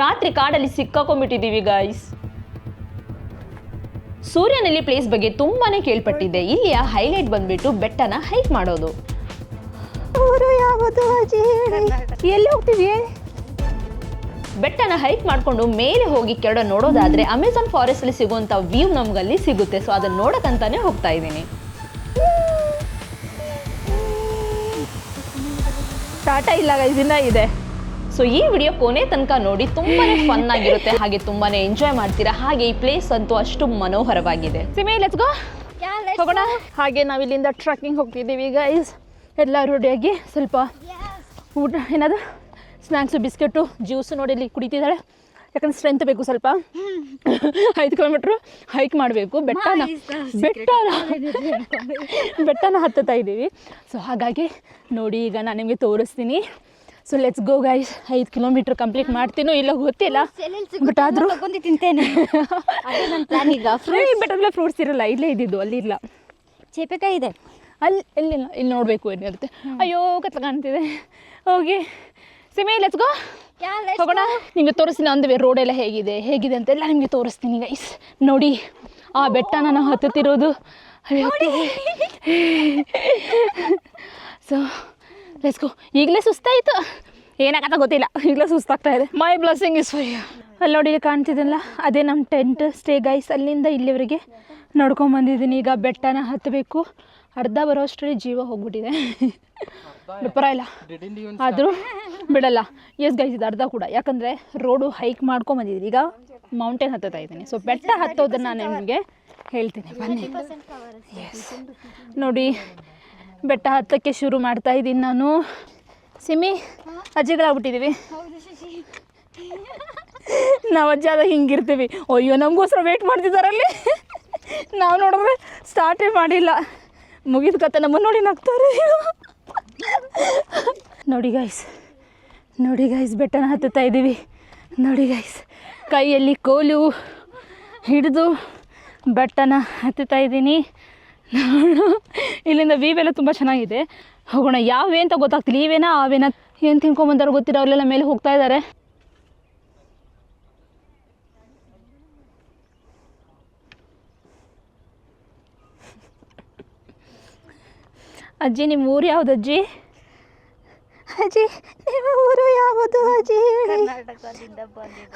ರಾತ್ರಿ ಕಾಡಲ್ಲಿ ಸಿಕ್ಕಾಕೊಂಡ್ಬಿಟ್ಟಿದ್ದೀವಿ guys ಸೂರ್ಯನಲ್ಲಿ place ಬಗ್ಗೆ ತುಂಬಾನೇ ಕೇಳ್ಪಟ್ಟಿದ್ದೆ. ಇಲ್ಲಿಯ ಹೈಲೈಟ್ ಬಂದ್ಬಿಟ್ಟು ಬೆಟ್ಟನ ಹೈಕ್ ಮಾಡೋದು? ಎಲ್ಲಿ ಹೋಗ್ತಿದ್ಯೆ? ಬೆಟ್ಟನ ಹೈಕ್ ಮಾಡ್ಕೊಂಡು ಮೇಲೆ ಹೋಗಿ ಕೆರಡ ನೋಡೋದಾದ್ರೆ ಅಮೆಝಾನ್ ಫಾರೆಸ್ಟ್ ಅಲ್ಲಿ ಸಿಗುವಂತ ವ್ಯೂ ನಮ್ಗಲ್ಲಿ ಸಿಗುತ್ತೆ. ಸೊ ಅದನ್ನ ನೋಡಕ್ಕಂತಾನೆ ಹೋಗ್ತಾ ಇದ್ದೀನಿ. ಟಾಟಾ ಇಲ್ಲ ಇದನ್ನ ಇದೆ. ಸೊ ಈ ವಿಡಿಯೋ ಕೊನೆ ತನಕ ನೋಡಿ ತುಂಬಾ ಫನ್ ಆಗಿರುತ್ತೆ ಹಾಗೆ ತುಂಬಾನೇ ಎಂಜಾಯ್ ಮಾಡ್ತೀರಾ ಹಾಗೆ ಈ ಪ್ಲೇಸ್ ಅಂತೂ ಅಷ್ಟು ಮನೋಹರವಾಗಿದೆ. ಸಿಮೆ ಲೆಟ್ಸ್ ಗೋ ಹೋಗೋಣ. ಹಾಗೆ ನಾವು ಇಲ್ಲಿಂದ ಟ್ರಕ್ಕಿಂಗ್ ಹೋಗ್ತಿದ್ದೀವಿ ಈಗ ಇಸ್ ಎಲ್ಲ ರೆಡಿಯಾಗಿ ಸ್ವಲ್ಪ ಊಟ ಏನದು ಸ್ನ್ಯಾಕ್ಸು ಬಿಸ್ಕೆಟು ಜ್ಯೂಸು ನೋಡಿ ಇಲ್ಲಿ ಕುಡಿತಿದ್ದಾಳೆ ಯಾಕಂದ್ರೆ ಸ್ಟ್ರೆಂತ್ ಬೇಕು ಸ್ವಲ್ಪ. ಐದು ಕಿಲೋಮೀಟ್ರು ಹೈಕ್ ಮಾಡಬೇಕು. ಬೆಟ್ಟನ ಬೆಟ್ಟನ ಬೆಟ್ಟನ ಹತ್ತುತ್ತಾ ಇದ್ದೀವಿ. ಸೊ ಹಾಗಾಗಿ ನೋಡಿ ಈಗ ನಾನು ನಿಮಗೆ ತೋರಿಸ್ತೀನಿ. ಸೊ ಲೆಟ್ಸ್ ಗೋ ಗೈಸ್ ಐದು ಕಿಲೋಮೀಟ್ರ್ ಕಂಪ್ಲೀಟ್ ಮಾಡ್ತೀನೋ ಇಲ್ಲ ಗೊತ್ತಿಲ್ಲ. ಬಟ್ ಆದರೂ ತಿಂತೇನೆ. ಈಗ. ಬೆಟ್ಟದಲ್ಲೇ ಫ್ರೂಟ್ಸ್ ಇರಲ್ಲ. ಇಲ್ಲೇ ಇದ್ದಿದ್ದು ಅಲ್ಲಿ ಇಲ್ಲ. ಚೇಪೆಕಾಯಿ ಇದೆ. ಅಲ್ಲಿ ಎಲ್ಲಿಲ್ಲ ಇಲ್ಲಿ? ನೋಡಬೇಕು ಏನಿರುತ್ತೆ ಅಯ್ಯೋ ಕತ್ಲ ಕಾಣ್ತಿದೆ. ಹೋಗಿ. ಸಿಮೆ ಲೆಟ್ಸ್ ಗೋ ಹೋಗೋಣ. ನಿಮಗೆ ತೋರಿಸ್ತೀನಿ ಅಂದ್ವಿ ರೋಡ್ ಎಲ್ಲ ಹೇಗಿದೆ ಹೇಗಿದೆ ಅಂತೆಲ್ಲ ನಿಮಗೆ ತೋರಿಸ್ತೀನಿ ಗೈಸ್ ನೋಡಿ ಆ ಬೆಟ್ಟ ನಾನು ಹತ್ತುತ್ತಿರೋದು. ಸೊ ಲೆಟ್ಸ್ ಗೋ ಈಗಲೇ ಸುಸ್ತಾಯಿತು. ಏನಾಗತ್ತ ಗೊತ್ತಿಲ್ಲ. ಈಗಲೇ ಸುಸ್ತಾಗ್ತಾ ಇದೆ. ಮೈ ಬ್ಲಸ್ಸಿಂಗ್ ಇಸ್ ಫೈ ಅಲ್ಲಿ ನೋಡಿ ಇಲ್ಲಿ ಕಾಣ್ತಿದ್ದಲ್ಲ ಅದೇ ನಮ್ಮ ಟೆಂಟ್ ಸ್ಟೇ ಗೈಸ್ ಅಲ್ಲಿಂದ ಇಲ್ಲಿವರೆಗೆ ನಡ್ಕೊಂಬಂದಿದ್ದೀನಿ ಈಗ ಬೆಟ್ಟನ ಹತ್ತಬೇಕು ಅರ್ಧ ಬರೋ ಅಷ್ಟರಲ್ಲಿ ಜೀವ ಹೋಗ್ಬಿಟ್ಟಿದೆ. ಪರವಾಗಿಲ್ಲ ಆದರೂ ಬಿಡಲ್ಲ. ಎಸ್ ಗೈಸ್ ಇದು ಅರ್ಧ ಕೂಡ. ಯಾಕಂದರೆ ರೋಡು ಹೈಕ್ ಮಾಡ್ಕೊಂಬಂದಿದ್ದೀನಿ ಈಗ ಮೌಂಟೇನ್ ಹತ್ತುತ್ತಾ ಇದ್ದೀನಿ. ಸೊ ಬೆಟ್ಟ ಹತ್ತೋದನ್ನು ನಾನು ನಿಮಗೆ ಹೇಳ್ತೀನಿ. ಬನ್ನಿ. ಎಸ್ ನೋಡಿ ಬೆಟ್ಟ ಹತ್ತಕ್ಕೆ ಶುರು ಮಾಡ್ತಾ ಇದ್ದೀನಿ ನಾನು. ಸಿಮಿ ಅಜ್ಜಿಗಳಾಗ್ಬಿಟ್ಟಿದ್ದೀವಿ ನಾವು ಅಜ್ಜ ಹಿಂಗಿರ್ತೀವಿ. ಅಯ್ಯೋ, ನಮಗೋಸ್ಕರ ವೇಟ್ ಮಾಡ್ತಿದ್ದಾರಲ್ಲಿ ನಾವು ನೋಡಿದ್ರೆ ಸ್ಟಾರ್ಟೇ ಮಾಡಿಲ್ಲ. ಮುಗಿದ ಕತೆ ನಮ್ಮನ್ನು ನೋಡಿ ನಗ್ತಾರೆ. ನೋಡಿ ಗಾಯ್ಸ್ ನೋಡಿ ಗಾಯ್ಸ್ ಬೆಟ್ಟನ ಹತ್ತುತ್ತಾ ಇದ್ದೀವಿ. ನೋಡಿ ಗಾಯ್ಸ್ ಕೈಯಲ್ಲಿ ಕೋಲು ಹಿಡಿದು ಬೆಟ್ಟನ ಹತ್ತುತ್ತಾ ಇದ್ದೀನಿ. ಇಲ್ಲಿಂದ ವೀವ್ ಎಲ್ಲ ತುಂಬ ಚೆನ್ನಾಗಿದೆ. ಹೋಗೋಣ, ಯಾವ ಅಂತ ಗೊತ್ತಾಗ್ತಿಲ್ಲ. ಈ ವೇನಾ, ಆ ವೇನಾ. ಏನು ತಿನ್ಕೊಂಬಂದಾರೋ ಗೊತ್ತಿರೋ ಅವರೆಲ್ಲ ಮೇಲೆ ಹೋಗ್ತಾ ಇದ್ದಾರೆ. ಅಜ್ಜಿ ನಿಮ್ಮ ಊರು ಯಾವ್ದು ಅಜ್ಜಿ? ಅಜ್ಜಿ ಹೇಳಿ.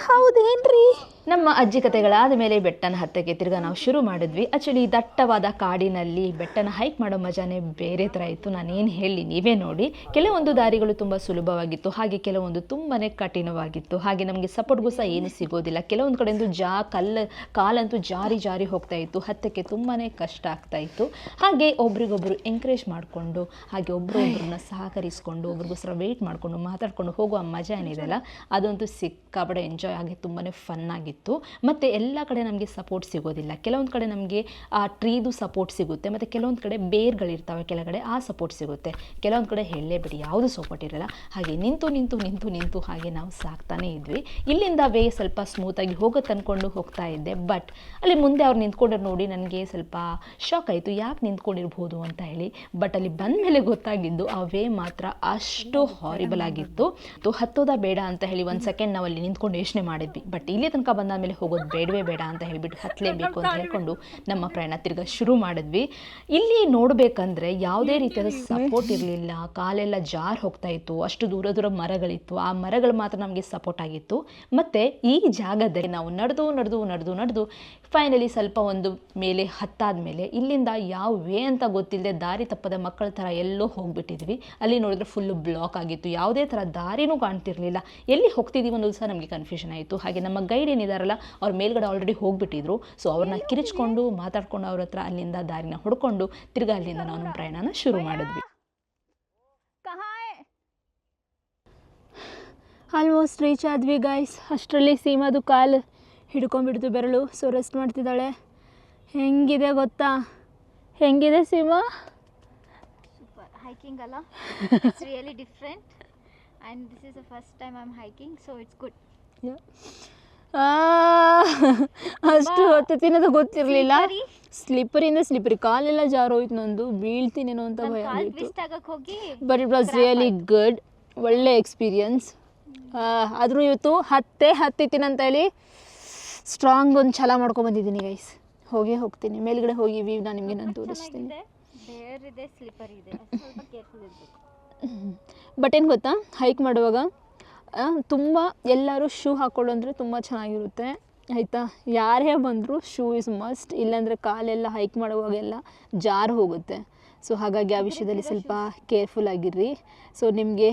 ಹೌದೇನ್ರಿ? ನಮ್ಮ ಅಜ್ಜಿ ಕತೆಗಳಾದ ಮೇಲೆ ಬೆಟ್ಟನ ಹತ್ತಕ್ಕೆ ತಿರ್ಗಾ ನಾವು ಶುರು ಮಾಡಿದ್ವಿ. ಆಕ್ಚುಲಿ ದಟ್ಟವಾದ ಕಾಡಿನಲ್ಲಿ ಬೆಟ್ಟನ ಹೈಕ್ ಮಾಡೋ ಮಜಾನೇ ಬೇರೆ ಥರ ಇತ್ತು. ನಾನೇನು ಹೇಳಿ ನೀವೇ ನೋಡಿ. ಕೆಲವೊಂದು ದಾರಿಗಳು ತುಂಬ ಸುಲಭವಾಗಿತ್ತು. ಹಾಗೆ ಕೆಲವೊಂದು ತುಂಬಾನೇ ಕಠಿಣವಾಗಿತ್ತು. ಹಾಗೆ ನಮಗೆ ಸಪೋರ್ಟ್ಗೂ ಸಹ ಏನು ಸಿಗೋದಿಲ್ಲ. ಕೆಲವೊಂದು ಕಡೆಯಿಂದ ಜಾ ಕಲ್ಲ ಕಾಲಂತೂ ಜಾರಿ ಜಾರಿ ಹೋಗ್ತಾ ಇತ್ತು. ಹತ್ತಕ್ಕೆ ತುಂಬಾ ಕಷ್ಟ ಆಗ್ತಾ ಇತ್ತು. ಹಾಗೆ ಒಬ್ರಿಗೊಬ್ರು ಎಂಕರೇಜ್ ಮಾಡಿಕೊಂಡು ಹಾಗೆ ಒಬ್ಬರೊಬ್ಬರನ್ನ ಸಹಕರಿಸಿಕೊಂಡು ಸಹಕರಿಸ್ಕೊಂಡು ಒಬ್ರಿಗೋಸ್ಕರ ವೆಯ್ಟ್ ಮಾಡಿಕೊಂಡು ಮಾತಾಡ್ಕೊಂಡು ಹೋಗುವ ಮಜಾ ಏನಿದೆಯಲ್ಲ ಅದಂತೂ ಸಿಕ್ಕಾಪಡೆ ಎಂಜಾಯ್ ಆಗಿ ತುಂಬಾ ಫನ್ ಆಗಿತ್ತು. ಮತ್ತು ಎಲ್ಲ ಕಡೆ ನಮಗೆ ಸಪೋರ್ಟ್ ಸಿಗೋದಿಲ್ಲ. ಕೆಲವೊಂದು ಕಡೆ ನಮಗೆ ಆ ಟ್ರೀದು ಸಪೋರ್ಟ್ ಸಿಗುತ್ತೆ, ಮತ್ತು ಕೆಲವೊಂದು ಕಡೆ ಬೇರ್ಗಳಿರ್ತವೆ ಕೆಳಗಡೆ, ಆ ಸಪೋರ್ಟ್ ಸಿಗುತ್ತೆ. ಕೆಲವೊಂದು ಕಡೆ ಹೇಳಲೇಬೇಡಿ ಯಾವುದು ಸಪೋರ್ಟ್ ಇರಲ್ಲ. ಹಾಗೆ ನಿಂತು ನಿಂತು ನಿಂತು ನಿಂತು ಹಾಗೆ ನಾವು ಸಾಕ್ತಾನೇ ಇದ್ವಿ. ಇಲ್ಲಿಂದ ವೇ ಸ್ವಲ್ಪ ಸ್ಮೂತಾಗಿ ಹೋಗುತ್ತೆ ಅಂದ್ಕೊಂಡು ಹೋಗ್ತಾ ಇದ್ದೆ ಬಟ್ ಅಲ್ಲಿ ಮುಂದೆ ಅವ್ರು ನಿಂತ್ಕೊಂಡ್ರು ನೋಡಿ ನನಗೆ ಸ್ವಲ್ಪ ಶಾಕ್ ಆಯಿತು. ಯಾಕೆ ನಿಂತ್ಕೊಂಡಿರ್ಬೋದು ಅಂತ ಹೇಳಿ. ಬಟ್ ಅಲ್ಲಿ ಬಂದ ಮೇಲೆ ಗೊತ್ತಾಗಿದ್ದು, ಆ ವೇ ಮಾತ್ರ ಅಷ್ಟು ಹಾರಿಬಲ್ ಆಗಿತ್ತು. ತು ಹತ್ತೋದ ಬೇಡ ಅಂತ ಹೇಳಿ ಒಂದು ಸೆಕೆಂಡ್ ನಾವು ಅಲ್ಲಿ ನಿಂತ್ಕೊಂಡು ಯೋಚನೆ ಮಾಡಿದ್ವಿ. ಬಟ್ ಇಲ್ಲಿ ತನಕ ಬಂದ ಮೇಲೆ ಹೋಗೋದು ಬೇಡವೇ ಬೇಡ ಅಂತ ಹೇಳಿಬಿಟ್ಟು ಹತ್ತಲೇಬೇಕು ಅಂತ ಹೇಳ್ಕೊಂಡು ನಮ್ಮ ಪ್ರಯಾಣ ತಿರ್ಗ ಶುರು ಮಾಡಿದ್ವಿ. ಇಲ್ಲಿ ನೋಡಬೇಕಂದ್ರೆ ಯಾವುದೇ ರೀತಿಯಾದ ಸಪೋರ್ಟ್ ಇರಲಿಲ್ಲ. ಕಾಲೆಲ್ಲ ಜಾರ್ ಹೋಗ್ತಾ ಇತ್ತು. ಅಷ್ಟು ದೂರ ದೂರ ಮರಗಳಿತ್ತು. ಆ ಮರಗಳು ಮಾತ್ರ ನಮಗೆ ಸಪೋರ್ಟ್ ಆಗಿತ್ತು. ಮತ್ತು ಈ ಜಾಗದಲ್ಲಿ ನಾವು ನಡೆದು ನಡೆದು ನಡೆದು ನಡೆದು ಫೈನಲಿ ಸ್ವಲ್ಪ ಒಂದು ಮೇಲೆ ಹತ್ತಾದ ಮೇಲೆ ಇಲ್ಲಿಂದ ಯಾವ ವೇ ಅಂತ ಗೊತ್ತಿಲ್ಲದೆ ದಾರಿ ತಪ್ಪದ ಮಕ್ಕಳ ಥರ ಎಲ್ಲೋ ಹೋಗ್ಬಿಟ್ಟಿದ್ವಿ. ಅಲ್ಲಿ ನೋಡಿದ್ರೆ ಫುಲ್ಲು ಬ್ಲಾಕ್ ಆಗಿತ್ತು. ಯಾವುದೇ ಥರ ದಾರಿನೂ ಕಾಣ್ತಿರ್ಲಿಲ್ಲ ಎಲ್ಲಿ ಹೋಗ್ತಿದ್ದೀವಿ ಅನ್ನೋದು ಸಹ ನಮಗೆ ಕನ್ಫ್ಯೂಷನ್ ಆಯಿತು. ಹಾಗೆ ನಮ್ಮ ಗೈಡ್ ಏನಿದಾರಲ್ಲ ಅವ್ರ ಮೇಲ್ಗಡೆ ಆಲ್ರೆಡಿ ಹೋಗ್ಬಿಟ್ಟಿದ್ರು. ಸೊ ಅವ್ರನ್ನ ಕಿರಿಚ್ಕೊಂಡು ಮಾತಾಡ್ಕೊಂಡು ಅವ್ರ ಹತ್ರ ಅಲ್ಲಿಂದ ದಾರಿನ ಹುಡ್ಕೊಂಡು ತಿರ್ಗಾ ಅಲ್ಲಿಂದ ನಾವು ನಮ್ಮ ಪ್ರಯಾಣನ ಶುರು ಮಾಡಿದ್ವಿ. ಆಲ್ಮೋಸ್ಟ್ ರೀಚ್ ಆದ್ವಿ ಗಾಯ್ಸ್ ಅಷ್ಟರಲ್ಲಿ ಸೀಮಾದು ಕಾಲು ಹಿಡ್ಕೊಂಡ್ಬಿಡ್ತು ಬೆರಳು. ಸೊ ರೆಸ್ಟ್ ಮಾಡ್ತಿದ್ದಾಳೆ. ಹೆಂಗಿದೆ ಗೊತ್ತಾ? ಹೆಂಗಿದೆ ಸೀಮಾ? ಸೂಪರ್ ಹೈಕಿಂಗ್ ಅಲ್ಲ? It's really different and this is the first time I'm hiking, so it's good ಆ, ಅಷ್ಟು ಹೊತ್ತು ತಿನ್ನೋದು ಗೊತ್ತಿರಲಿಲ್ಲ. ಸ್ಲಿಪ್ಪರಿಂದ ಸ್ಲಿಪ್ಪರಿ ಕಾಲೆಲ್ಲ ಜಾರೋಯ್ತು ನಂದು ಬೀಳ್ತೀನೇನೋ ಅಂತ ಭಯ but it was really good ಒಳ್ಳೆ ಎಕ್ಸ್ಪೀರಿಯನ್ಸ್ ಆದರೂ ಇವತ್ತು ಹತ್ತೇ ಹತ್ತಿತ್ತೀನಿ ಅಂತ ಹೇಳಿ ಸ್ಟ್ರಾಂಗ್ ಒಂದು ಛಲ ಮಾಡ್ಕೊಂಬಂದಿದ್ದೀನಿ ಗೈಸ್ ಹೋಗೇ ಹೋಗ್ತೀನಿ. ಮೇಲ್ಗಡೆ ಹೋಗಿ ನಾನು ನಿಮಗೆ ನಾನು ತೋರಿಸ್ತೀನಿ. ಬೇರ್ ಇದೆ ಸ್ಲಿಪ್ಪರ್ ಇದೆ. ಸ್ವಲ್ಪ ಕೇರ್ಫುಲ್ ಇರಬೇಕು. ಬಟ್ ಏನು ಗೊತ್ತಾ? ಹೈಕ್ ಮಾಡುವಾಗ ತುಂಬ ಎಲ್ಲರೂ ಶೂ ಹಾಕ್ಕೊಳ್ಳೋ ಅಂದರೆ ತುಂಬ ಚೆನ್ನಾಗಿರುತ್ತೆ. ಆಯಿತಾ? ಯಾರೇ ಬಂದರೂ ಶೂ ಇಸ್ ಮಸ್ಟ್ ಇಲ್ಲಾಂದರೆ ಕಾಲೆಲ್ಲ ಹೈಕ್ ಮಾಡುವಾಗೆಲ್ಲ ಜಾರು ಹೋಗುತ್ತೆ. ಸೊ ಹಾಗಾಗಿ ಆ ವಿಷಯದಲ್ಲಿ ಸ್ವಲ್ಪ ಕೇರ್ಫುಲ್ ಆಗಿರ್ರಿ. ಸೊ ನಿಮಗೆ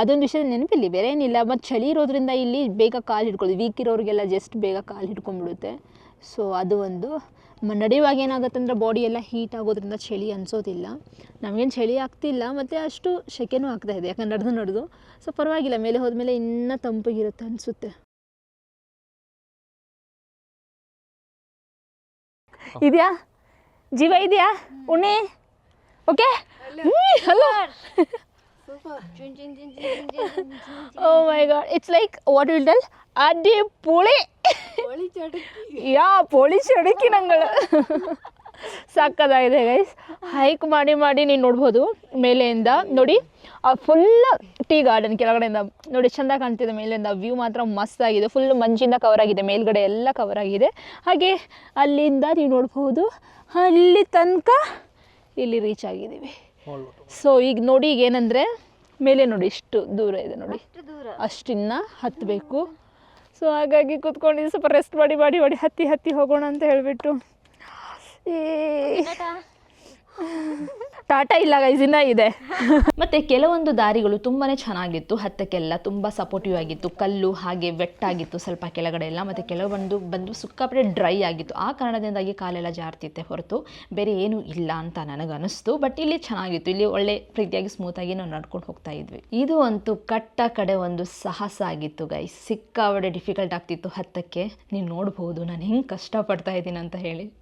ಅದೊಂದು ವಿಷಯದ ನೆನಪಿಲ್ಲಿ ಬೇರೆ ಏನಿಲ್ಲ. ಮತ್ತು ಚಳಿ ಇರೋದ್ರಿಂದ ಇಲ್ಲಿ ಬೇಗ ಕಾಲು ಹಿಡ್ಕೊಳ್ಳಿ. ವೀಕ್ ಇರೋರಿಗೆಲ್ಲ ಜಸ್ಟ್ ಬೇಗ ಕಾಲು ಹಿಡ್ಕೊಂಡ್ಬಿಡುತ್ತೆ. ಸೊ ಅದು ಒಂದು ನಡೆಯುವಾಗ ಏನಾಗುತ್ತೆ ಅಂದರೆ ಬಾಡಿ ಎಲ್ಲ ಹೀಟ್ ಆಗೋದ್ರಿಂದ ಚಳಿ ಅನಿಸೋದಿಲ್ಲ. ನಮಗೇನು ಚಳಿ ಆಗ್ತಿಲ್ಲ ಮತ್ತು ಅಷ್ಟು ಸೆಕೆನೂ ಆಗ್ತಾ ಇದೆ ಯಾಕಂದ್ರೆ ನಡೆದು ನಡೆದು. ಸೊ ಪರವಾಗಿಲ್ಲ ಮೇಲೆ ಹೋದ್ಮೇಲೆ ಇನ್ನೂ ತಂಪಿಗಿರುತ್ತೆ ಅನಿಸುತ್ತೆ. ಇದೆಯಾ? ಜೀವ ಇದೆಯಾ? ಉಣ್ಣೆ? Okay hello. Chun my god. It's like, what will tell? My puli. It's like what nangala tell ಅಡ್ಡಿ ಪುಳಿ ಯಾ ಪೋಳಿ ಚಡಕಿ ನಂಗಳು ಸಾಕದಾಗಿದೆ ಗೈಸ್ ಹೈಕ್ ಮಾಡಿ ಮಾಡಿ ನೀನು ನೋಡ್ಬೋದು ಮೇಲೆಯಿಂದ ನೋಡಿ ಫುಲ್ ಟೀ ಗಾರ್ಡನ್ ಕೆಳಗಡೆಯಿಂದ ನೋಡಿ ಚೆಂದ ಕಾಣ್ತಿದೆ ಮೇಲಿಂದ ವ್ಯೂ ಮಾತ್ರ ಮಸ್ತ್ ಆಗಿದೆ ಫುಲ್ ಮಂಜಿಂದ ಕವರ್ ಆಗಿದೆ ಮೇಲ್ಗಡೆ ಎಲ್ಲ ಕವರ್ ಆಗಿದೆ ಹಾಗೆ ಅಲ್ಲಿಂದ ನೀವು ನೋಡ್ಬೋದು ಅಲ್ಲಿ ತನಕ ಇಲ್ಲಿ ರೀಚ್ ಆಗಿದ್ದೀವಿ ಸೊ ಈಗ ನೋಡಿ ಈಗ ಏನಂದರೆ ಮೇಲೆ ನೋಡಿ ಇಷ್ಟು ದೂರ ಇದೆ ನೋಡಿ. ಅಷ್ಟಿನ್ನ ಹತ್ತಬೇಕು ಸೊ ಹಾಗಾಗಿ ಕೂತ್ಕೊಂಡು ಸ್ವಲ್ಪ ರೆಸ್ಟ್ ಮಾಡಿ ಮಾಡಿ ಮಾಡಿ ಹತ್ತಿ ಹತ್ತಿ ಹೋಗೋಣ ಅಂತ ಹೇಳಿಬಿಟ್ಟು. ಈ ಟಾಟಾ ಇಲ್ಲ ಗೈಸ್ ಇದೆ. ಮತ್ತೆ ಕೆಲವೊಂದು ದಾರಿಗಳು ತುಂಬಾನೇ ಚೆನ್ನಾಗಿತ್ತು. ಹತ್ತಕ್ಕೆಲ್ಲ ತುಂಬಾ ಸಪೋರ್ಟಿವ್ ಆಗಿತ್ತು. ಕಲ್ಲು ಹಾಗೆ ವೆಟ್ಟಾಗಿತ್ತು ಸ್ವಲ್ಪ ಕೆಳಗಡೆ ಎಲ್ಲ. ಮತ್ತೆ ಕೆಲವೊಂದು ಬಂದು ಸುಕ್ಕಾಪಟ್ಟೆ ಡ್ರೈ ಆಗಿತ್ತು. ಆ ಕಾರಣದಿಂದಾಗಿ ಕಾಲೆಲ್ಲ ಜಾರ್ತಿತ್ತೆ ಹೊರತು. ಬೇರೆ ಏನೂ ಇಲ್ಲ ಅಂತ ನನಗೆ ಅನಿಸ್ತು ಬಟ್ ಇಲ್ಲಿ ಚೆನ್ನಾಗಿತ್ತು. ಇಲ್ಲಿ ಒಳ್ಳೆ ಪ್ರೀತಿಯಾಗಿ ಸ್ಮೂತಾಗಿ ನಾವು ನಡ್ಕೊಂಡು ಹೋಗ್ತಾ ಇದ್ವಿ. ಇದು ಅಂತೂ ಕಟ್ಟ ಕಡೆ ಒಂದು ಸಾಹಸ ಆಗಿತ್ತು ಗೈಸ್ ಸಿಕ್ಕಾಪಡೆ ಡಿಫಿಕಲ್ಟ್ ಆಗ್ತಿತ್ತು ಹತ್ತಕ್ಕೆ. ನೀನು ನೋಡಬಹುದು ನಾನು ಹೆಂಗೆ ಕಷ್ಟಪಡ್ತಾ ಇದ್ದೀನಿ ಅಂತ ಹೇಳಿ.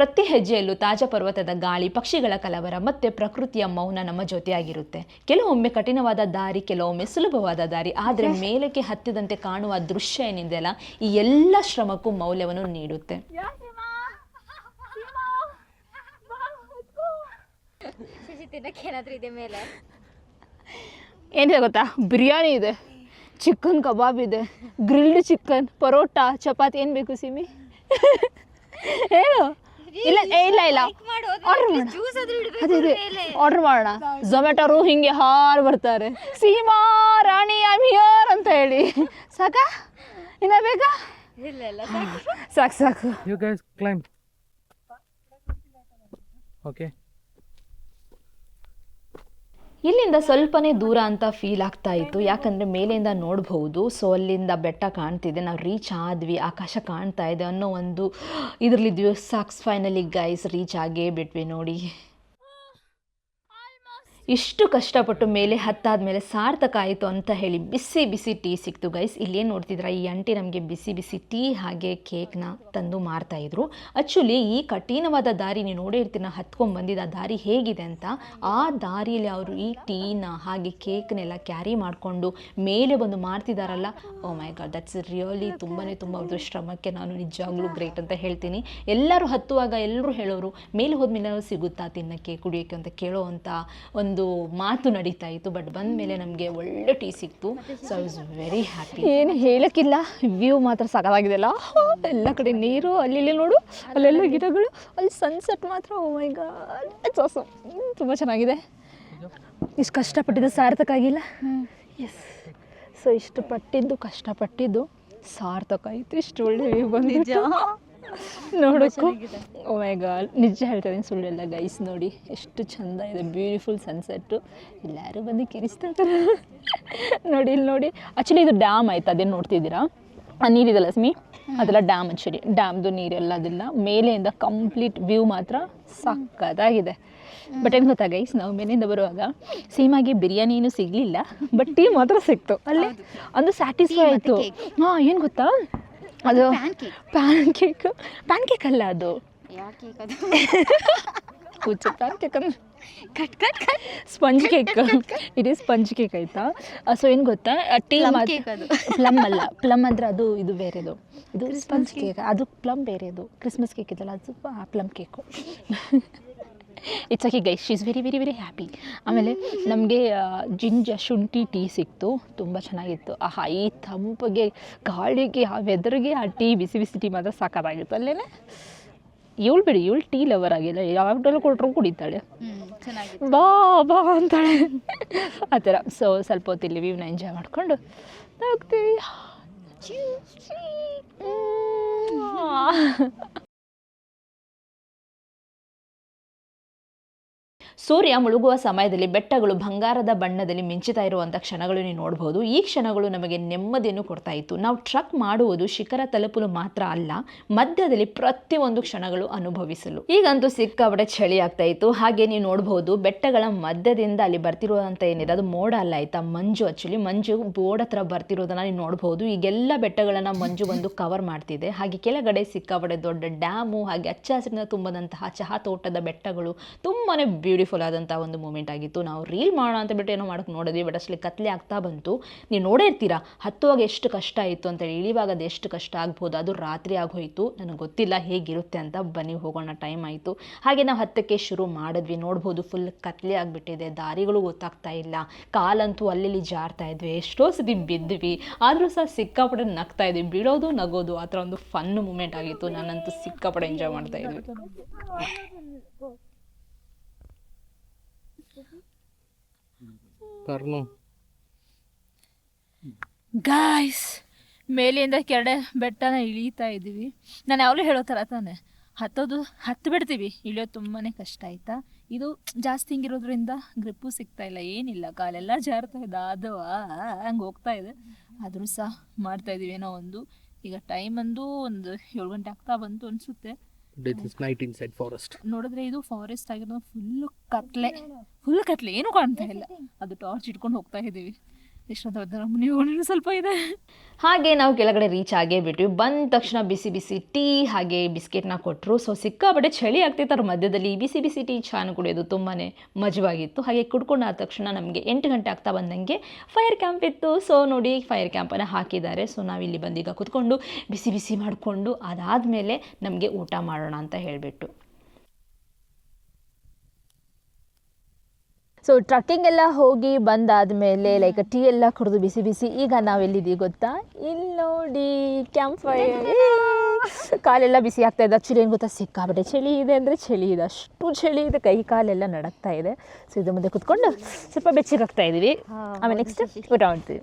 ಪ್ರತಿ ಹೆಜ್ಜೆಯಲ್ಲೂ ತಾಜಾ ಪರ್ವತದ ಗಾಳಿ ಪಕ್ಷಿಗಳ ಕಲವರ ಮತ್ತೆ ಪ್ರಕೃತಿಯ ಮೌನ ನಮ್ಮ ಜೊತೆಯಾಗಿರುತ್ತೆ. ಕೆಲವೊಮ್ಮೆ ಕಠಿಣವಾದ ದಾರಿ ಕೆಲವೊಮ್ಮೆ ಸುಲಭವಾದ ದಾರಿ. ಆದರೆ ಮೇಲಕ್ಕೆ ಹತ್ತಿದಂತೆ ಕಾಣುವ ದೃಶ್ಯ ಏನಿದೆಯಲ್ಲ ಈ ಎಲ್ಲ ಶ್ರಮಕ್ಕೂ ಮೌಲ್ಯವನ್ನು ನೀಡುತ್ತೆ. ಇದೆ ಮೇಲೆ? ಏನಿದೆ ಗೊತ್ತಾ? ಬಿರಿಯಾನಿ ಇದೆ ಚಿಕನ್ ಕಬಾಬ್ ಇದೆ ಗ್ರಿಲ್ಡ್ ಚಿಕನ್ ಪರೋಟ ಚಪಾತಿ. ಏನು ಬೇಕು ಸಿಮಿ? ಹೇಳು ಇಲ್ಲ ಏ, ಇಲ್ಲ ಇಲ್ಲ. ಆರ್ಡರ್ ಮಾಡೋಣ. ಜ್ಯೂಸ್ ಆದ್ರೂ ಇಡಬೇಕು ಅದೇ ಅದೇ. ಆರ್ಡರ್ ಮಾಡೋಣ. ಝೊಮ್ಯಾಟೋರು ಹಿಂಗೆ ಹಾರು ಬರ್ತಾರೆ. ಸೀಮಾ ರಾಣಿ ಐಮ್ ಹಿಯರ್ ಅಂತ ಹೇಳಿ. ಸಾಕಾ? ಇನ್ನ ಬೇಕಾ? ಇಲ್ಲ ಇಲ್ಲ ಸಾಕು ಸಾಕು. You guys climb. Okay. ಇಲ್ಲಿಂದ ಸ್ವಲ್ಪನೇ ದೂರ ಅಂತ ಫೀಲ್ ಆಗ್ತಾ ಇತ್ತು. ಯಾಕಂದರೆ ಮೇಲಿಂದ ನೋಡಬಹುದು. ಸೊ ಅಲ್ಲಿಂದ ಬೆಟ್ಟ ಕಾಣ್ತಿದೆ. ನಾವು ರೀಚ್ ಆದ್ವಿ. ಆಕಾಶ ಕಾಣ್ತಾ ಇದೆ ಅನ್ನೋ ಒಂದು ಇದರಲ್ಲಿದ್ವಿ ಸಾಕ್ಸ್ ಫೈನಲಿ ಗೈಸ್ ರೀಚ್ ಆಗೇ ಬಿಟ್ವಿ ನೋಡಿ. ಇಷ್ಟು ಕಷ್ಟಪಟ್ಟು ಮೇಲೆ ಹತ್ತಾದ ಮೇಲೆ ಸಾರ್ಥಕ ಆಯಿತು ಅಂತ ಹೇಳಿ ಬಿಸಿ ಬಿಸಿ ಟೀ ಸಿಕ್ತು. ಗೈಸ್ ಇಲ್ಲೇನು ನೋಡ್ತಿದ್ರ? ಈ ಆಂಟಿ ನಮಗೆ ಬಿಸಿ ಬಿಸಿ ಟೀ ಹಾಗೆ ಕೇಕ್ನ ತಂದು ಮಾರ್ತಾ ಇದ್ರು. ಆ್ಯಕ್ಚುಲಿ ಈ ಕಠಿಣವಾದ ದಾರಿ ನೀವು ನೋಡೇ ಇರ್ತೀರ ದಾರಿ ಹೇಗಿದೆ ಅಂತ. ಆ ದಾರಿಯಲ್ಲಿ ಅವರು ಈ ಟೀನ ಹಾಗೆ ಕೇಕ್ನೆಲ್ಲ ಕ್ಯಾರಿ ಮಾಡಿಕೊಂಡು ಮೇಲೆ ಬಂದು ಮಾರ್ತಿದಾರಲ್ಲ. Oh my god that's really ತುಂಬಾ ತುಂಬ ಅವ್ರದ್ದು ಶ್ರಮಕ್ಕೆ ನಾನು ನಿಜವಾಗ್ಲೂ ಗ್ರೇಟ್ ಅಂತ ಹೇಳ್ತೀನಿ. ಎಲ್ಲರೂ ಹತ್ತುವಾಗ ಎಲ್ಲರೂ ಹೇಳೋರು, ಮೇಲೆ ಹೋದ್ಮೇಲೆ ಸಿಗುತ್ತಾ ತಿನ್ನಕ್ಕೆ, ಕುಡಿಯೋಕ್ಕೆ? ಅಂತ ಕೇಳೋ ಅಂತ ಒಂದು ಮಾತು ನಡೀತಾ ಇತ್ತು ಬಟ್ ಬಂದ ಮೇಲೆ ನಮಗೆ ಒಳ್ಳೆ ಟೀ ಸಿಕ್ತು. So I was very happy ಏನು ಹೇಳಕ್ಕಿಲ್ಲ ವ್ಯೂ ಮಾತ್ರ ಸಾಕಾಗಿದೆಲ್ಲ ಎಲ್ಲ ಕಡೆ ನೀರು ಅಲ್ಲಲ್ಲಿ ನೋಡು ಅಲ್ಲೆಲ್ಲ ಗಿಡಗಳು ಅಲ್ಲಿ ಸನ್ಸೆಟ್ ಮಾತ್ರ oh ತುಂಬ ಚೆನ್ನಾಗಿದೆ. ಇಷ್ಟು ಕಷ್ಟಪಟ್ಟಿದ್ದು ಸಾರ್ಥಕ ಆಗಿಲ್ಲ? ಎಸ್ ಸೊ ಇಷ್ಟು ಪಟ್ಟಿದ್ದು ಕಷ್ಟಪಟ್ಟಿದ್ದು ಸಾರ್ಥಕ ಆಯಿತು. ಇಷ್ಟು ಒಳ್ಳೆ ವ್ಯೂ ಬಂದಿದ್ದು. ನೋಡೋಕ್ಕೂ ಮೈ ಗಾಡ್ ನಿಜ ಹೇಳ್ತಾರೆ ಇದ್ದೀನಿ ಸುಳ್ಳೆಲ್ಲ ಗೈಸ್ ನೋಡಿ ಎಷ್ಟು ಚಂದ ಇದೆ. ಬ್ಯೂಟಿಫುಲ್ ಸನ್ಸೆಟ್ಟು ಎಲ್ಲರೂ ಬಂದು ಕಿರಿಸ್ತಾ ಇದ್ದಾರೆ ನೋಡಿ ಇಲ್ಲಿ ನೋಡಿ. ಆ್ಯಕ್ಚುಲಿ ಇದು ಡ್ಯಾಮ್ ಆಯ್ತು? ಅದೇನು ನೋಡ್ತಿದ್ದೀರಾ? ಆ ನೀರಿದಲ್ಲ ಲಕ್ಷ್ಮಿ? ಅದೆಲ್ಲ ಡ್ಯಾಮ್ ಆ್ಯಕ್ಚುಲಿ ಡ್ಯಾಮ್ದು ನೀರೆಲ್ಲ ಅದೆಲ್ಲ ಮೇಲೆಯಿಂದ ಕಂಪ್ಲೀಟ್ ವ್ಯೂ ಮಾತ್ರ ಸಕ್ಕತ್ತಾಗಿದೆ ಬಟ್ ಏನು ಗೊತ್ತಾ ಗೈಸ್ ನಾವು ಮೇಲೆಯಿಂದ ಬರುವಾಗ ಸೇಮಾಗಿ ಬಿರಿಯಾನಿನೂ ಸಿಗಲಿಲ್ಲ ಬಟ್ ಟೀ ಮಾತ್ರ ಸಿಕ್ತು. ಅಲ್ಲಿ? ಒಂದು ಸ್ಯಾಟಿಸ್ಫೈ ಆಯಿತು. ಹಾಂ ಏನು ಗೊತ್ತಾ? ಅದು. ಪ್ಯಾನ್ ಕೇಕ್ ಪ್ಯಾನ್ ಕೇಕ್ ಅಲ್ಲ ಅದು. ಕೂಚು ಪ್ಯಾನ್ ಕೇಕ್ ಅಂದ್ರೆ cut cut cut. Sponge cake it is sponge cake ಆಯ್ತಾ? ಸೊ ಏನು ಗೊತ್ತಾ? ಟೀ. ಪ್ಲಮ್ ಅಲ್ಲ. ಪ್ಲಮ್ ಅಂದ್ರೆ ಅದು ಇದು ಬೇರೆದು. ಇದು ಸ್ಪಂಜ್ ಕೇಕ್ ಅದು ಪ್ಲಮ್ ಬೇರೆದು. ಕ್ರಿಸ್ಮಸ್ ಕೇಕ್ ಇದಲ್ಲ ಅದು plum cake it's okay guys she is very very very happy ಆಮೇಲೆ ನಮಗೆ ಜಿಂಜ ಶುಂಠಿ ಟೀ ಸಿಕ್ತು. ತುಂಬ ಚೆನ್ನಾಗಿತ್ತು. ಆ ಹೈ ತಂಪಿಗೆ ಗಾಳಿಗೆ ಆ ವೆದರ್ಗೆ ಆ ಟೀ ಬಿಸಿ ಬಿಸಿ ಟೀ ಮಾತ್ರ ಸಾಕಾಗಿತ್ತು ಅಲ್ಲೇ ಇವಳು ಬಿಡಿ ಇವಳು ಟೀ ಲವರ್ ಆಗಿಲ್ಲ. ಯಾವಾಗಲೂ ಕೊಟ್ಟರು ಕುಡಿತಾಳೆ. ಬಾ ಬಾ ಅಂತಾಳೆ. ಆ ಥರ. ಸೊ ಸ್ವಲ್ಪ ಹೊತ್ತಿಲ್ಲಿ ವ್ಯೂನ ಎಂಜಾಯ್ ಮಾಡಿಕೊಂಡು ಹೋಗ್ತೀವಿ ಸೂರ್ಯ ಮುಳುಗುವ ಸಮಯದಲ್ಲಿ ಬೆಟ್ಟಗಳು ಬಂಗಾರದ ಬಣ್ಣದಲ್ಲಿ ಮಿಂಚುತ್ತಾ ಇರುವಂಥ ಕ್ಷಣಗಳು ನೀವು ನೋಡ್ಬೋದು. ಈ ಕ್ಷಣಗಳು ನಮಗೆ ನೆಮ್ಮದಿಯನ್ನು ಕೊಡ್ತಾ ಇತ್ತು. ನಾವು ಟ್ರಕ್ ಮಾಡುವುದು ಶಿಖರ ತಲುಪಲು ಮಾತ್ರ ಅಲ್ಲ, ಮಧ್ಯದಲ್ಲಿ ಪ್ರತಿಯೊಂದು ಕ್ಷಣಗಳು ಅನುಭವಿಸಲು. ಈಗಂತೂ ಸಿಕ್ಕಾಪಟ್ಟೆ ಚಳಿ ಆಗ್ತಾ ಇತ್ತು. ಹಾಗೆ ನೀವು ನೋಡ್ಬೋದು, ಬೆಟ್ಟಗಳ ಮಧ್ಯದಿಂದ ಅಲ್ಲಿ ಬರ್ತಿರುವಂಥ ಏನಿದೆ, ಅದು ಮೋಡ ಅಲ್ಲ ಆಯ್ತಾ? ಮಂಜು ಆಕ್ಚುಲಿ ಮಂಜು ಬೋರ್ಡ್ ಹತ್ರ ಬರ್ತಿರೋದನ್ನ ನೀವು ನೋಡಬಹುದು ಈಗೆಲ್ಲ ಬೆಟ್ಟಗಳನ್ನ ಮಂಜು ಬಂದು ಕವರ್ ಮಾಡ್ತಿದೆ. ಹಾಗೆ ಕೆಳಗಡೆ ಸಿಕ್ಕಾಪಡೆ ದೊಡ್ಡ ಡ್ಯಾಮು ಹಾಗೆ ಹಚ್ಚ ಹಸಿರಿನ ತುಂಬದಂತಹ ಚಹಾ ತೋಟದ ಬೆಟ್ಟಗಳು ತುಂಬಾನೇ ಬ್ಯೂಟಿಫುಲ್ ಆದಂಥ ಒಂದು ಮೂಮೆಂಟ್ ಆಗಿತ್ತು. ನಾವು ರೀಲ್ ಮಾಡೋಣ ಅಂತ ಬಿಟ್ಟು ಏನೋ ಮಾಡೋಕೆ ನೋಡಿದ್ವಿ ಬಟ್ ಅಷ್ಟೇ ಕತ್ಲೆ ಆಗ್ತಾ ಬಂತು. ನೀವು ನೋಡೇ ಇರ್ತೀರಾ? ಹತ್ತುವಾಗ ಎಷ್ಟು ಕಷ್ಟ ಆಯಿತು ಅಂತೇಳಿ ಇಳಿವಾಗ ಅದು ಎಷ್ಟು ಕಷ್ಟ ಆಗ್ಬೋದು, ಅದು ರಾತ್ರಿ ಆಗೋಯಿತು. ನನಗೆ ಗೊತ್ತಿಲ್ಲ ಹೇಗಿರುತ್ತೆ ಅಂತ, ಬನ್ನಿ ಹೋಗೋಣ ಟೈಮ್ ಆಯಿತು. ಹಾಗೆ ನಾವು ಹತ್ತಕ್ಕೆ ಶುರು ಮಾಡಿದ್ವಿ. ನೋಡ್ಬೋದು ಫುಲ್ ಕತ್ಲೆ ಆಗಿಬಿಟ್ಟಿದೆ. ದಾರಿಗಳು ಗೊತ್ತಾಗ್ತಾ ಇಲ್ಲ. ಕಾಲಂತೂ ಅಲ್ಲಿ ಜಾರ್ತಾ ಇದ್ವಿ. ಎಷ್ಟೋ ಸತಿ ಬಿದ್ವಿ ಆದರೂ ಸಹ ಸಿಕ್ಕಾಪಡೆ ನಗ್ತಾ ಇದ್ವಿ. ಬಿಡೋದು, ನಗೋದು ಆ ಥರ ಒಂದು ಫನ್ ಮೂಮೆಂಟ್ ಆಗಿತ್ತು. ನಾನಂತೂ ಸಿಕ್ಕಾಪಡೆ ಎಂಜಾಯ್ ಮಾಡ್ತಾ ಇದ್ವಿ. ಗಾಯ್ಸ್ ಮೇಲಿಂದ ಕೆರೆ ಬೆಟ್ಟನ ಇಳೀತಾ ಇದ್ದೀವಿ. ನಾನು ಯಾವಾಗಲೂ ಹೇಳೋ ಥರ ತಾನೆ, ಹತ್ತೋದು ಹತ್ತು ಬಿಡ್ತೀವಿ. ಇಳಿಯೋದು ತುಂಬಾ ಕಷ್ಟ ಆಯ್ತಾ? ಇದು ಜಾಸ್ತಿ ಹಿಂಗಿರೋದ್ರಿಂದ ಗ್ರಿಪ್ಪು ಸಿಗ್ತಾ ಇಲ್ಲ, ಏನಿಲ್ಲ. ಕಾಲೆಲ್ಲ ಜಾರ್ತಾ ಇದೆ, ಅದು ಹಂಗೆ ಹೋಗ್ತಾ ಇದೆ. ಆದರೂ ಸಹ ಮಾಡ್ತಾ ಇದೀವಿ ಏನೋ ಒಂದು. ಈಗ ಟೈಮ್ ಅಂದು ಒಂದು ಏಳು ಗಂಟೆ ಆಗ್ತಾ ಬಂತು ಅನಿಸುತ್ತೆ. Is night inside forest ನೋಡಿದ್ರೆ ಇದು ಫಾರೆಸ್ಟ್ ಆಗಿರೋದು ಫುಲ್ ಕತ್ಲೆ. ಫುಲ್ ಕತ್ಲೆ. ಏನು ಕಾಣ್ತಾ ಇಲ್ಲ. ಅದು ಟಾರ್ಚ್ ಇಟ್ಕೊಂಡು ಹೋಗ್ತಾ ಇದ್ದೀವಿ ಸ್ವಲ್ಪ ಇದೆ. ಹಾಗೆ ನಾವು ಕೆಳಗಡೆ ರೀಚ್ ಆಗೇ ಬಿಟ್ವಿ. ಬಂದ ತಕ್ಷಣ ಬಿಸಿ ಬಿಸಿ ಟೀ, ಹಾಗೆ ಬಿಸ್ಕೆಟ್ನ ಕೊಟ್ಟರು ಸೊ ಸಿಕ್ಕಾಪಟ್ಟೆ ಚಳಿ ಆಗ್ತಿತ್ತು ಮಧ್ಯದಲ್ಲಿ. ಬಿಸಿ ಬಿಸಿ ಟೀ, ಚಾನು ಕುಡಿಯೋದು ತುಂಬಾ ಮಜವಾಗಿತ್ತು. ಹಾಗೆ ಕುಡ್ಕೊಂಡಾದ ತಕ್ಷಣ ನಮಗೆ ಎಂಟು ಗಂಟೆ ಆಗ್ತಾ ಬಂದಂಗೆ ಫೈರ್ ಕ್ಯಾಂಪ್ ಇತ್ತು. ಸೊ ನೋಡಿ ಫೈರ್ ಕ್ಯಾಂಪನ್ನು ಹಾಕಿದ್ದಾರೆ. ಸೊ ನಾವಿಲ್ಲಿ ಬಂದೀಗ ಕುತ್ಕೊಂಡು ಬಿಸಿ ಬಿಸಿ ಮಾಡಿಕೊಂಡು ಅದಾದಮೇಲೆ ನಮಗೆ ಊಟ ಮಾಡೋಣ ಅಂತ ಹೇಳಿಬಿಟ್ಟು. ಸೊ ಟ್ರಕ್ಕಿಂಗ್ ಎಲ್ಲ ಹೋಗಿ ಬಂದಾದ ಮೇಲೆ ಲೈಕ್ ಟೀ ಎಲ್ಲ ಕುಡಿದು ಬಿಸಿ ಬಿಸಿ ಈಗ ನಾವೆಲ್ಲಿದ್ದೀವಿ ಗೊತ್ತಾ? ಇಲ್ಲಿ ನೋಡಿ ಕ್ಯಾಂಪ್ ಫೈರ್ ಕಾಲೆಲ್ಲ ಬಿಸಿ ಆಗ್ತಾ ಇದೆ. ಆ್ಯಕ್ಚುಲಿ ಏನು ಗೊತ್ತಾ? ಸಿಕ್ಕಾಬಿಟ್ಟೆ ಚಳಿ ಇದೆ ಅಂದರೆ ಚಳಿ ಇದೆ. ಅಷ್ಟು ಚಳಿ ಇದೆ. ಕೈ ಕಾಲೆಲ್ಲ ನಡಕ್ತಾ ಇದೆ. ಸೊ ಇದ್ರ ಮುಂದೆ ಕುತ್ಕೊಂಡು ಸ್ವಲ್ಪ ಬೆಚ್ಚಗಾಗ್ತಾ ಇದ್ದೀವಿ ಆಮೇಲೆ ನೆಕ್ಸ್ಟ್ ಊಟ ಮಾಡ್ತೀವಿ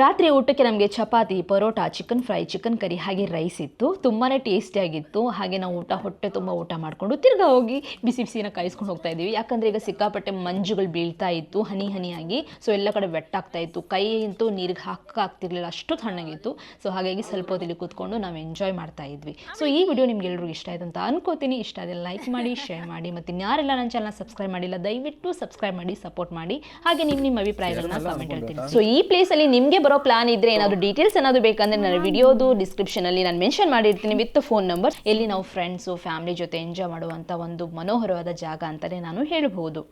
ರಾತ್ರಿ ಊಟಕ್ಕೆ ನಮಗೆ chapati paratha chicken fry chicken curry ಹಾಗೆ ರೈಸ್ ಇತ್ತು. ತುಂಬಾ ಟೇಸ್ಟಿಯಾಗಿತ್ತು ಹಾಗೆ ನಾವು ಊಟ ಹೊಟ್ಟೆ ತುಂಬ ಊಟ ಮಾಡಿಕೊಂಡು ತಿರ್ಗಾ ಹೋಗಿ ಬಿಸಿ ಬಿಸಿನ ಕಾಯಿಸ್ಕೊಂಡು ಹೋಗ್ತಾ ಇದ್ದೀವಿ. ಯಾಕಂದರೆ ಈಗ ಸಿಕ್ಕಾಪಟ್ಟೆ ಮಂಜುಗಳು ಬೀಳ್ತಾ ಇತ್ತು ಹನಿ ಹನಿಯಾಗಿ. ಸೊ ಎಲ್ಲ ಕಡೆ ವೆಟ್ಟಾಗ್ತಾ ಇತ್ತು. ಕೈ ಅಂತೂ ನೀರಿಗೆ ಹಾಕಾಗ್ತಿರ್ಲಿಲ್ಲ ಅಷ್ಟು ತಣ್ಣಗಿತ್ತು. ಸೊ ಹಾಗಾಗಿ ಸ್ವಲ್ಪ ಹೊತ್ತಿಲ್ಲಿ ಕೂತ್ಕೊಂಡು ನಾವು ಎಂಜಾಯ್ ಮಾಡ್ತಾ ಇದ್ವಿ. ಸೊ ಈ ವಿಡಿಯೋ ನಿಮ್ಗೆ ಎಲ್ಲರಿಗೂ ಇಷ್ಟ ಆಯ್ತು ಅಂತ ಅನ್ಕೋತೀನಿ. ಇಷ್ಟ ಆದ್ರೆ ಲೈಕ್ ಮಾಡಿ ಶೇರ್ ಮಾಡಿ. ಮತ್ತು ಇನ್ಯಾರೆಲ್ಲ ನನ್ನ ಚಾನಲ್ ಸಬ್ಸ್ಕ್ರೈಬ್ ಮಾಡಿಲ್ಲ ದಯವಿಟ್ಟು ಸಬ್ಸ್ಕ್ರೈಬ್ ಮಾಡಿ ಸಪೋರ್ಟ್ ಮಾಡಿ. ಹಾಗೆ ನಿಮ್ಮ ನಿಮ್ಮ ಅಭಿಪ್ರಾಯಗಳನ್ನ ಕಾಮೆಂಟ್ ಹೇಳ್ತೀನಿ ಸೊ ಈ ಪ್ಲೇಸಲ್ಲಿ ನಿಮಗೆ ಬರೋ ಪ್ಲಾನ್ ಇದ್ರೆ ಏನಾದ್ರು ಡೀಟೇಲ್ಸ್ ಏನಾದ್ರು ಬೇಕಂದ್ರೆ ನನ್ನ ವಿಡಿಯೋದು ಡಿಸ್ಕ್ರಿಪ್ಷನಲ್ಲಿ ನಾನು ಮೆನ್ಷನ್ ಮಾಡಿರ್ತೀನಿ ವಿತ್ ಫೋನ್ ನಂಬರ್ ಎಲ್ಲಿ ನಾವು ಫ್ರೆಂಡ್ಸು ಫ್ಯಾಮಿಲಿ ಜೊತೆ ಎಂಜಾಯ್ ಮಾಡುವಂಥ ಒಂದು ಮನೋಹರವಾದ ಜಾಗ ಅಂತಲೇ ನಾನು ಹೇಳ್ಬೋದು